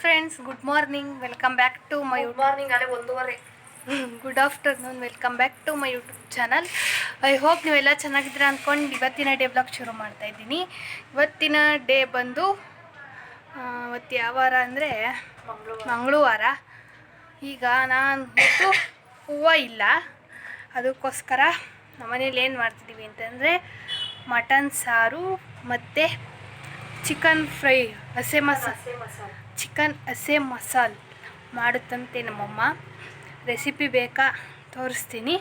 Friends good morning welcome back to my good morning ಅಲ್ಲೇ ಒಂದೂವರೆ. Good afternoon welcome back to my YouTube channel I hope ನೀವೆಲ್ಲ ಚೆನ್ನಾಗಿದ್ದೀರಾ ಅಂದ್ಕೊಂಡು ಇವತ್ತಿನ day blog ಶುರು ಮಾಡ್ತಾ ಇದ್ದೀನಿ. ಇವತ್ತಿನ ಡೇ ಬಂದು ಇವತ್ತು ಯಾವ ವಾರ ಅಂದರೆ ಮಂಗಳವಾರ. ಈಗ ನಾನು ಹೂವು ಇಲ್ಲ. ಅದಕ್ಕೋಸ್ಕರ ನಮ್ಮನೇಲಿ ಏನು ಮಾಡ್ತಿದ್ದೀವಿ ಅಂತಂದರೆ ಮಟನ್ ಸಾರು ಮತ್ತು ಚಿಕನ್ ಫ್ರೈ ಹಸೆ ಮಸಾಲೆ. ಚಿಕನ್ ಹಸೆ ಮಸಾಲ ಮಾಡುತ್ತಂತೆ ನಮ್ಮಮ್ಮ. ರೆಸಿಪಿ ಬೇಕಾ ತೋರಿಸ್ತೀನಿ.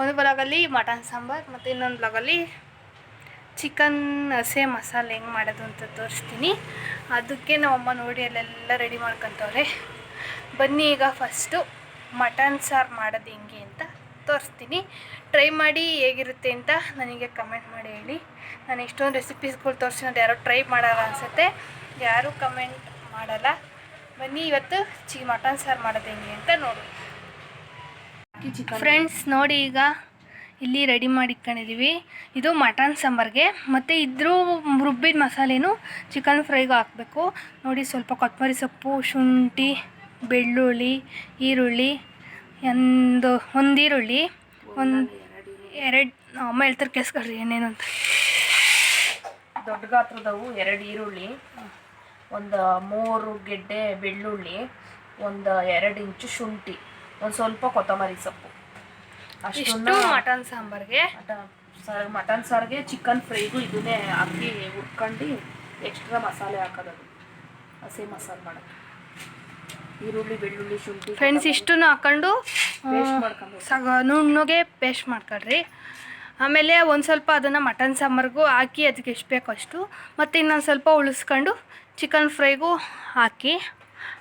ಒಂದು ಬ್ಲಾಗಲ್ಲಿ ಮಟನ್ ಸಾಂಬಾರು, ಮತ್ತು ಇನ್ನೊಂದು ಬ್ಲಾಗಲ್ಲಿ ಚಿಕನ್ ಹಸೆ ಮಸಾಲೆ ಹೆಂಗೆ ಮಾಡೋದು ಅಂತ ತೋರಿಸ್ತೀನಿ. ಅದಕ್ಕೆ ನಮ್ಮಮ್ಮ ನೋಡಿ ಅಲ್ಲೆಲ್ಲ ರೆಡಿ ಮಾಡ್ಕೊತವ್ರೆ. ಬನ್ನಿ ಈಗ ಫಸ್ಟು ಮಟನ್ ಸಾರು ಮಾಡೋದು ಹೆಂಗೆ ಅಂತ ತೋರಿಸ್ತೀನಿ. ಟ್ರೈ ಮಾಡಿ ಹೇಗಿರುತ್ತೆ ಅಂತ ನನಗೆ ಕಮೆಂಟ್ ಮಾಡಿ ಹೇಳಿ. ನಾನು ಎಷ್ಟೊಂದು ರೆಸಿಪೀಸ್ಗಳು ತೋರಿಸಿರೋದು ಯಾರೋ ಟ್ರೈ ಮಾಡೋಲ್ಲ ಅನಿಸುತ್ತೆ. ಯಾರೂ ಕಮೆಂಟ್ ಮಾಡಲ್ಲ. ಬನ್ನಿ, ಇವತ್ತು ಚಿ ಮಟನ್ ಸಾರು ಮಾಡೋದು ಹೆಂಗೆ ಅಂತ ನೋಡಿ. ಫ್ರೆಂಡ್ಸ್ ನೋಡಿ ಈಗ ಇಲ್ಲಿ ರೆಡಿ ಮಾಡಿ ಇಟ್ಕೊಂಡಿದ್ದೀವಿ ಇದು ಮಟನ್ ಸಾಂಬಾರ್ಗೆ. ಮತ್ತು ಇದ್ರೂ ರುಬ್ಬಿದ ಮಸಾಲೆನೂ ಚಿಕನ್ ಫ್ರೈಗೆ ಹಾಕಬೇಕು. ನೋಡಿ, ಸ್ವಲ್ಪ ಕೊತ್ತಂಬರಿ ಸೊಪ್ಪು, ಶುಂಠಿ, ಬೆಳ್ಳುಳ್ಳಿ, ಈರುಳ್ಳಿ, ಒಂದು ಒಂದು ಈರುಳ್ಳಿ, ಒಂದು ಎರಡು ಅಮ್ಮ ಹೇಳ್ತಾರೆ ಕೆಸ್ಕೊಳ್ರಿ ಏನೇನು ಅಂತ. ದೊಡ್ಡ ಗಾತ್ರದವು ಎರಡು ಈರುಳ್ಳಿ. ಒಂದು ಮೂರು ಗೆಡ್ಡೆ ಬೆಳ್ಳುಳ್ಳಿ ಒಂದು ಎರಡು ಇಂಚು ಶುಂಠಿ ಒಂದು ಸ್ವಲ್ಪ ಕೊತ್ತಂಬರಿ ಸೊಪ್ಪು. ಅಷ್ಟು ಮಟನ್ ಸಾಂಬಾರ್ಗೆ? ಮಟನ್ ಸಾರ್ ಮಟನ್ ಸಾರ್ಗೆ ಚಿಕನ್ ಫ್ರೈಗೂ ಇದನ್ನೇ ಹಾಕಿ ಹುರ್ಕೊಂಡು ಎಕ್ಸ್ಟ್ರಾ ಮಸಾಲೆ ಹಾಕೋದು ಹಸಿ ಮಸಾಲೆ ಮಾಡೋದು. ಈರುಳ್ಳಿ ಬೆಳ್ಳುಳ್ಳಿ ಶುಂಠಿ ಫ್ರೆಂಡ್ಸ್ ಇಷ್ಟನ್ನು ಹಾಕೊಂಡು ಪೇಸ್ಟ್ ಮಾಡ್ಕೊಂಡು ಸಗ ನುಣ್ಣಗೆ ಪೇಸ್ಟ್ ಮಾಡ್ಕೊಳ್ರಿ. ಆಮೇಲೆ ಒಂದು ಸ್ವಲ್ಪ ಅದನ್ನು ಮಟನ್ ಸಾಂಬಾರ್ಗೂ ಹಾಕಿ ಅದಕ್ಕೆ ಎಷ್ಟು ಬೇಕೋ ಅಷ್ಟು. ಮತ್ತು ಇನ್ನೊಂದು ಸ್ವಲ್ಪ ಉಳಿಸ್ಕೊಂಡು ಚಿಕನ್ ಫ್ರೈಗೂ ಹಾಕಿ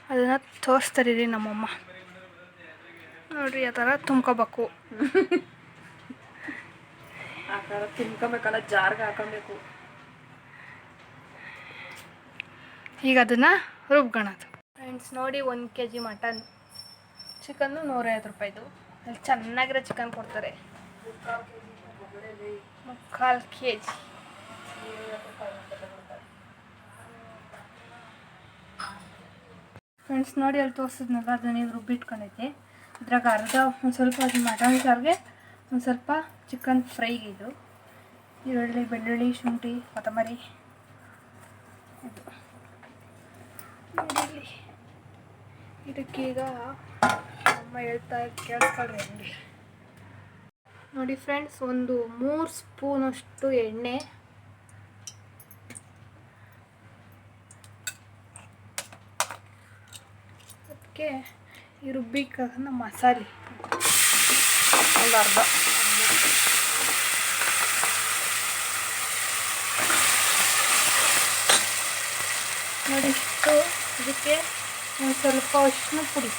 ಅದನ್ನು ತೋರಿಸ್ತಾರೆ ರೀ ನಮ್ಮಮ್ಮ. ನೋಡಿರಿ ಆ ಥರ ತುಂಬ್ಕೋಬೇಕು. ಆ ಥರ ತಿನ್ಕೊಬೇಕಲ್ಲ ಜಾರ್ಗೆ ಹಾಕೊಬೇಕು. ಈಗ ಅದನ್ನು ರುಬ್ಕೊಳೋದು ಫ್ರೆಂಡ್ಸ್ ನೋಡಿ ಒಂದು ಕೆ ಜಿ ಮಟನ್. ಚಿಕನ್ನು ನೂರೈವತ್ತು ರೂಪಾಯಿದು. ಅಲ್ಲಿ ಚೆನ್ನಾಗಿರೋ ಚಿಕನ್ ಕೊಡ್ತಾರೆ. ಕೆ ಜಿ ಫ್ರೆಂಡ್ಸ್ ನೋಡಿ ಅಲ್ಲಿ ತೋರಿಸಿದ್ನಲ್ಲ, ಅದನ್ನ ಇದು ರುಬ್ಬಿಟ್ಕೊಂಡೈತೆ ಅರ್ಧ, ಒಂದು ಸ್ವಲ್ಪ ಅದು ಮಟನ್ ಸಾರಿಗೆ, ಒಂದು ಸ್ವಲ್ಪ ಚಿಕನ್ ಫ್ರೈಗೆ ಇದು. ಈರುಳ್ಳಿ, ಬೆಳ್ಳುಳ್ಳಿ, ಶುಂಠಿ, ಕೊತ್ತಂಬರಿ. ಇದಕ್ಕೀಗ ಅಮ್ಮ ಹೇಳ್ತಾ ಕೇಳಿಸ್ಕೊಳ್ರಿ ಹಂಗೆ ನೋಡಿ ಫ್ರೆಂಡ್ಸ್, ಒಂದು ಮೂರು ಸ್ಪೂನಷ್ಟು ಎಣ್ಣೆ. ಅದಕ್ಕೆ ಈ ರುಬ್ಬಿಕ್ಕಾಗ ಮಸಾಲೆ. ಒಂದು ಅರ್ಧ. ನೋಡಿ ಇದಕ್ಕೆ ಒಂದು ಸ್ವಲ್ಪ ಅಷ್ಟು ಪುಡಿ.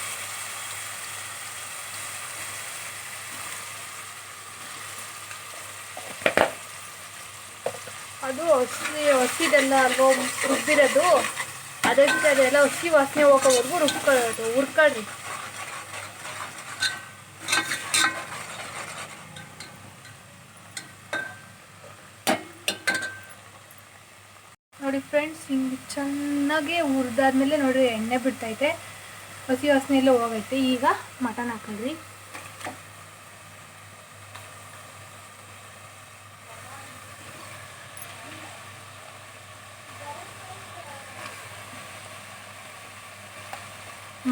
ಅದು ಹಸಿ, ಹಸಿದೆಲ್ಲ ಅಲ್ವಾ, ರುಬ್ಬಿರೋದು. ಅದಕ್ಕೆ ಅದೆಲ್ಲ ಹಸಿ ವಾಸನೆ ಹೋಗೋವರೆಗೂ ರುಬ್ಕೊಳ್ಳೋದು ಹುರ್ಕೊಳ್ರಿ ನೋಡಿ ಫ್ರೆಂಡ್ಸ್ ಹಿಂಗೆ ಚೆನ್ನಾಗಿ ಹುರಿದಾದ್ಮೇಲೆ ನೋಡಿ ಎಣ್ಣೆ ಬಿಡ್ತೈತೆ. ಹಸಿ ವಾಸನೆ ಎಲ್ಲ ಹೋಗೈತೆ. ಈಗ ಮಟನ್ ಹಾಕೊಳ್ರಿ.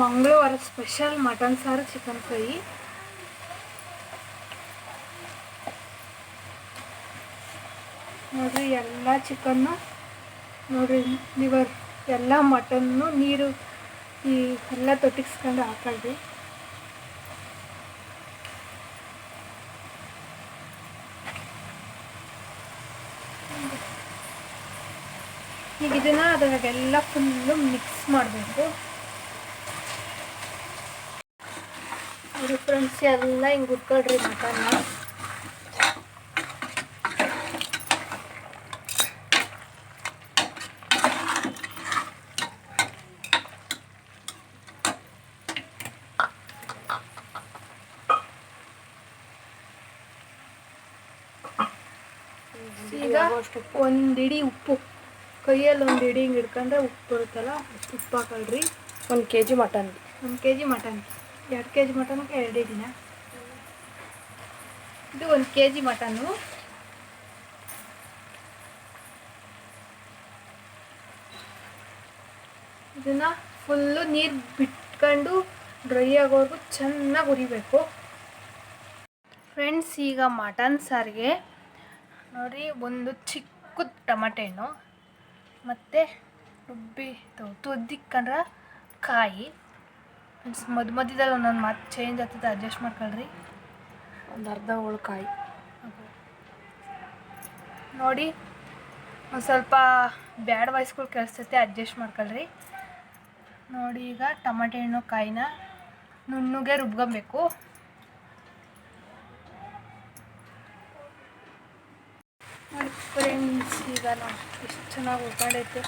ಮಂಗಳವಾರ ಸ್ಪೆಷಲ್ ಮಟನ್ ಸಾರು ಚಿಕನ್ ಫ್ರೈ. ನೋಡ್ರಿ, ಎಲ್ಲ ಚಿಕನ್ನು ನೋಡ್ರಿ ಲಿವರ್ ಎಲ್ಲ ಮಟನ್ನು ನೀರು, ಈ ಎಲ್ಲ ತೊಟ್ಟಿಸ್ಕೊಂಡು ಹಾಕೊಳ್ಳಿ ಈಗ ಇದನ್ನ ಅದ್ರಾಗೆಲ್ಲ ಫುಲ್ಲು ಮಿಕ್ಸ್ ಮಾಡಬೇಕು. ನೋಡಿ ಫ್ರೆಂಡ್ಸ್ ಎಲ್ಲ ಹಿಂಗೆ ಉಟ್ಕೊಳ್ರಿ ಮಟನ್ನ. ಈಗ ಒಂದು ಇಡಿ ಉಪ್ಪು. ಕೈಯಲ್ಲಿ ಒಂದು ಇಡಿ ಹಿಂಗೆ ಹಿಡ್ಕೊಂಡ್ರೆ ಉಪ್ಪು ಬರುತ್ತಲ್ಲ ಉಪ್ಪು ಹಾಕೊಳ್ರಿ. ಒಂದು ಕೆ ಜಿ ಮಟನ್ ಒಂದು ಕೆ ಜಿ ಮಟನ್ ಎರಡು ಕೆ ಜಿ ಮಟನ್ಗೆ ಎರಡೇ ದಿನ ಇದು ಒಂದು ಕೆ ಜಿ ಮಟನ್ನು. ಇದನ್ನು ಫುಲ್ಲು ನೀರು ಬಿಟ್ಕೊಂಡು ಡ್ರೈ ಆಗೋವರೆಗೂ ಚೆನ್ನಾಗಿ ಹುರಿಬೇಕು. ಫ್ರೆಂಡ್ಸ್ ಈಗ ಮಟನ್ ಸಾರಿಗೆ. ನೋಡಿ, ಒಂದು ಚಿಕ್ಕ ಟೊಮಟೆ ಹಣ್ಣು. ಮತ್ತು ರುಬ್ಬಿ ತುದ್ದಿಕ್ಕಂಡ್ರೆ ಕಾಯಿ. ಫ್ರೆಂಡ್ಸ್ ಮಧ್ಯ ಮಧ್ಯದಲ್ಲಿ ಒಂದೊಂದು ಮಾತು ಚೇಂಜ್ ಆಗ್ತದೆ ಅಡ್ಜಸ್ಟ್ ಮಾಡ್ಕೊಳ್ರಿ. ಒಂದು ಅರ್ಧ ಹೋಳ್ಕಾಯಿ. ನೋಡಿ ಒಂದು ಸ್ವಲ್ಪ ಬ್ಯಾಡ್ ವಾಯ್ಸ್ಗಳು ಕೇಳಿಸ್ತೈತೆ ಅಡ್ಜಸ್ಟ್ ಮಾಡ್ಕೊಳ್ರಿ. ನೋಡಿ ಈಗ ಟಮಾಟೆ ಹಣ್ಣು ಕಾಯಿನ ನುಣ್ಣಗೆ ರುಬ್ಕೊಬೇಕು. ನೋಡಿ ಫ್ರೆಂಡ್ಸ್ ಈಗ ನಾವು ಎಷ್ಟು ಚೆನ್ನಾಗಿ ಉಳ್ಕೊಂಡೈತೆ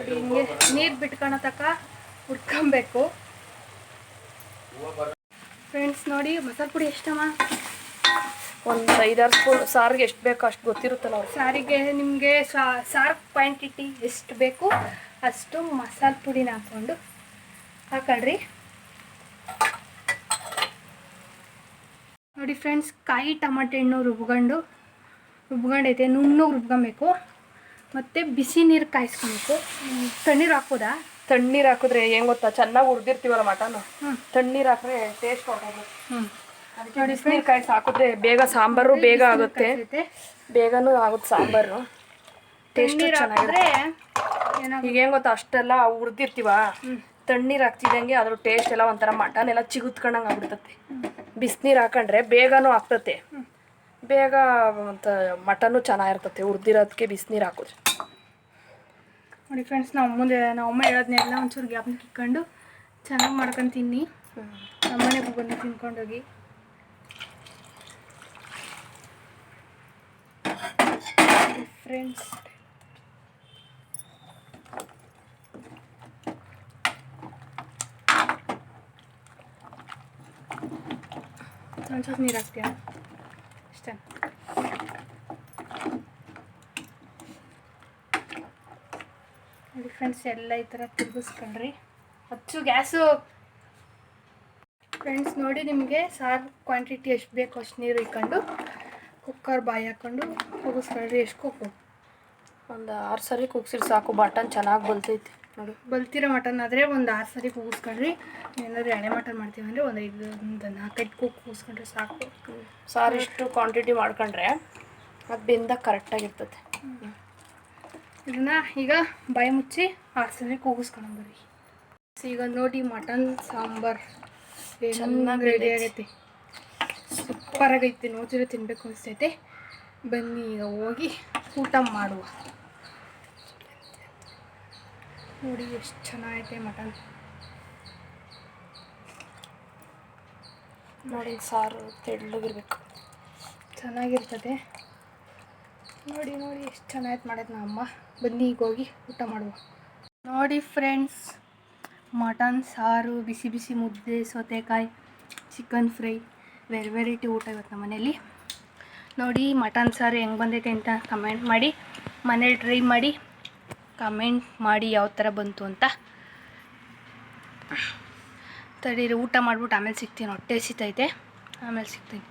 ನೋಡಿ ಹಿಂಗೆ ನೀರು ಬಿಟ್ಕೊಳೋ ತಕ್ಕ ಹುಡ್ಕೊಬೇಕು ಫ್ರೆಂಡ್ಸ್ ನೋಡಿ ಮಸಾಲೆ ಪುಡಿ ಎಷ್ಟಮ್ಮ? ಒಂದು ಐದಾರು ಸ್ಪೂನ್ ಸಾರಿಗೆ ಎಷ್ಟು ಬೇಕು ಅಷ್ಟು ಗೊತ್ತಿರುತ್ತಲ್ಲ ಅವ್ರು ಸಾರಿಗೆ ನಿಮಗೆ ಸಾರ್ ಕ್ವಾಂಟಿಟಿ ಎಷ್ಟು ಬೇಕು ಅಷ್ಟು ಮಸಾಲೆ ಪುಡಿನ ಹಾಕ್ಕೊಂಡು ಹಾಕೊಳ್ರಿ. ನೋಡಿ ಫ್ರೆಂಡ್ಸ್ ಕಾಯಿ ಟಮಾಟೆ ಹಣ್ಣು ರುಬ್ಕೊಂಡು ರುಬ್ಕೊಂಡೈತೆ ನುಣ್ಣಗೆ ರುಬ್ಕೊಬೇಕು. ಮತ್ತು ಬಿಸಿ ನೀರು ಕಾಯಿಸ್ಕೊಬೇಕು. ತಣ್ಣೀರು ಹಾಕೋದಾ? ತಣ್ಣೀರು ಹಾಕಿದ್ರೆ ಏನ್ ಗೊತ್ತಾ? ಚೆನ್ನಾಗಿ ಉರ್ದಿರ್ತೀವಲ್ಲ ಮಟನ್? ತಣ್ಣೀರು ಹಾಕಿದ್ರೆ ಟೇಸ್ಟ್ ಹೊರಟೋಗುತ್ತೆ ಹ್ಞೂ ನೋಡಿ ನೀರು ಕಾಯಿಸಿ ಹಾಕಿದ್ರೆ ಬೇಗ ಸಾಂಬಾರು ಬೇಗ ಆಗುತ್ತೆ. ಬೇಗನೂ ಆಗುತ್ತೆ ಸಾಂಬಾರು. ಟೇಸ್ಟ್ ಚೆನ್ನಾಗಿದ್ರೆ ಈಗ ಏನ್ ಗೊತ್ತಾ? ಅಷ್ಟೆಲ್ಲ ಹುರಿದಿರ್ತೀವ? ತಣ್ಣೀರು ಹಾಕ್ತಿದ್ದಂಗೆ ಅದ್ರ ಟೇಸ್ಟ್ ಎಲ್ಲ ಒಂಥರ ಮಟನ್ ಎಲ್ಲ ಚಿಗುತ್ಕೊಂಡಂಗೆ ಆಗ್ಬಿಡ್ತತೆ. ಬಿಸಿನೀರು ಹಾಕೊಂಡ್ರೆ ಬೇಗನೂ ಆಗ್ತತೆ. ಬೇಗ ಮತ್ತು ಮಟನ್ನು ಚೆನ್ನಾಗಿರ್ತತಿ ಹುರಿದಿರೋದಕ್ಕೆ ಬಿಸಿನೀರು ಹಾಕೋದು. ನೋಡಿ ಫ್ರೆಂಡ್ಸ್ ನಾವು ಮುಂದೆ, ನಾವು ಅಮ್ಮ ಹೇಳೋದನ್ನೆಲ್ಲ ಒಂಚೂರು ಗ್ಯಾಪ್ನ ಇಕ್ಕೊಂಡು ಚೆನ್ನಾಗಿ ಮಾಡ್ಕೊಂಡು ತಿನ್ನಿ. ನಮ್ಮನೆಗೂ ಬಂದು ತಿನ್ಕೊಂಡೋಗಿ. ಫ್ರೆಂಡ್ಸ್ ಒಂಚೂರು ನೀರು ಹಾಕ್ತೀಯ? ಅಷ್ಟೇ ನೋಡಿ ಫ್ರೆಂಡ್ಸ್ ಎಲ್ಲ ಈ ಥರ ತಿರುಗಿಸ್ಕೊಳ್ರಿ ಹಚ್ಚು, ಗ್ಯಾಸು. ಫ್ರೆಂಡ್ಸ್ ನೋಡಿ ನಿಮಗೆ ಸಾರು ಕ್ವಾಂಟಿಟಿ ಎಷ್ಟು ಬೇಕು ಅಷ್ಟು ನೀರು ಇಕ್ಕೊಂಡು ಕುಕ್ಕರ್ ಬಾಯಿ ಹಾಕ್ಕೊಂಡು ಕೂಗಿಸ್ಕೊಳ್ರಿ ಎಷ್ಟು ಕುಕ್ಕು ಒಂದು ಆರು ಸರಿ ಕುಗ್ಸಿರಿ ಸಾಕು, ಬಟನ್ ಚೆನ್ನಾಗಿ ಬಲ್ತೈತಿ. ನೋಡಿ ಬಲ್ತಿರೋ ಮಟನ್ ಆದರೆ ಒಂದು ಆರು ಸರಿ ಕೂಗಿಸ್ಕೊಳ್ರಿ ಏನಾದರೂ ಎಣೆ ಮಟನ್ ಮಾಡ್ತೀವಿ ಅಂದರೆ ಒಂದು ಐದು ಒಂದು ನಾಲ್ಕೈದು ಕೂಗ್ ಕೂಗಿಸ್ಕೊಂಡ್ರೆ ಸಾಕು. ಸಾರು ಇಷ್ಟು ಕ್ವಾಂಟಿಟಿ ಮಾಡ್ಕೊಂಡ್ರೆ ಅದು ಬೆಂದ ಕರೆಕ್ಟಾಗಿರ್ತದೆ ಇದನ್ನ ಈಗ ಬಾಯಿ ಮುಚ್ಚಿ ಆರು ಸರಿ ಕೂಗಿಸ್ಕೊಂಡು ಬರ್ರಿ. ಈಗ ನೋಡಿ ಮಟನ್ ಸಾಂಬಾರ್ ಚೆನ್ನಾಗ್ ರೆಡಿ ಆಗೈತಿ. ಸೂಪರಾಗೈತಿ ನೋಡಿದ್ರೆ ತಿನ್ನಬೇಕು ಅನಿಸ್ತೈತೆ. ಬನ್ನಿ ಈಗ ಹೋಗಿ ಊಟ ಮಾಡುವ. ನೋಡಿ ಎಷ್ಟು ಚೆನ್ನಾಗೈತೆ ಮಟನ್. ನೋಡಿ ಸಾರು ತೆಳ್ಳಗಿರ್ಬೇಕು. ಚೆನ್ನಾಗಿರ್ತದೆ. ನೋಡಿ ನೋಡಿ ಎಷ್ಟು ಚೆನ್ನಾಗಿ ಮಾಡೈತೆ ನಮ್ಮ ಅಮ್ಮ. ಬನ್ನಿ ಈಗ ಹೋಗಿ ಊಟ ಮಾಡುವ. ನೋಡಿ ಫ್ರೆಂಡ್ಸ್, ಮಟನ್, ಸಾರು, ಬಿಸಿ ಬಿಸಿ ಮುದ್ದೆ, ಸೌತೆಕಾಯಿ, ಚಿಕನ್ ಫ್ರೈ, ವೆರಿ ವೆರೈಟಿ ಊಟ ಇವತ್ತು ನಮ್ಮ ಮನೇಲಿ ನೋಡಿ ಮಟನ್ ಸಾರು ಹೆಂಗೆ ಬಂದೈತೆ ಅಂತ ಕಮೆಂಟ್ ಮಾಡಿ, ಮನೇಲಿ ಟ್ರೈ ಮಾಡಿ. ಕಮೆಂಟ್ ಮಾಡಿ ಯಾವ ಥರ ಬಂತು ಅಂತ. ತಡೀರಿ, ಊಟ ಮಾಡ್ಬಿಟ್ಟು ಆಮೇಲೆ ಸಿಗ್ತೀನಿ ಹೊಟ್ಟೆ ಸಿಗ್ತೈತೆ. ಆಮೇಲೆ ಸಿಗ್ತೀನಿ.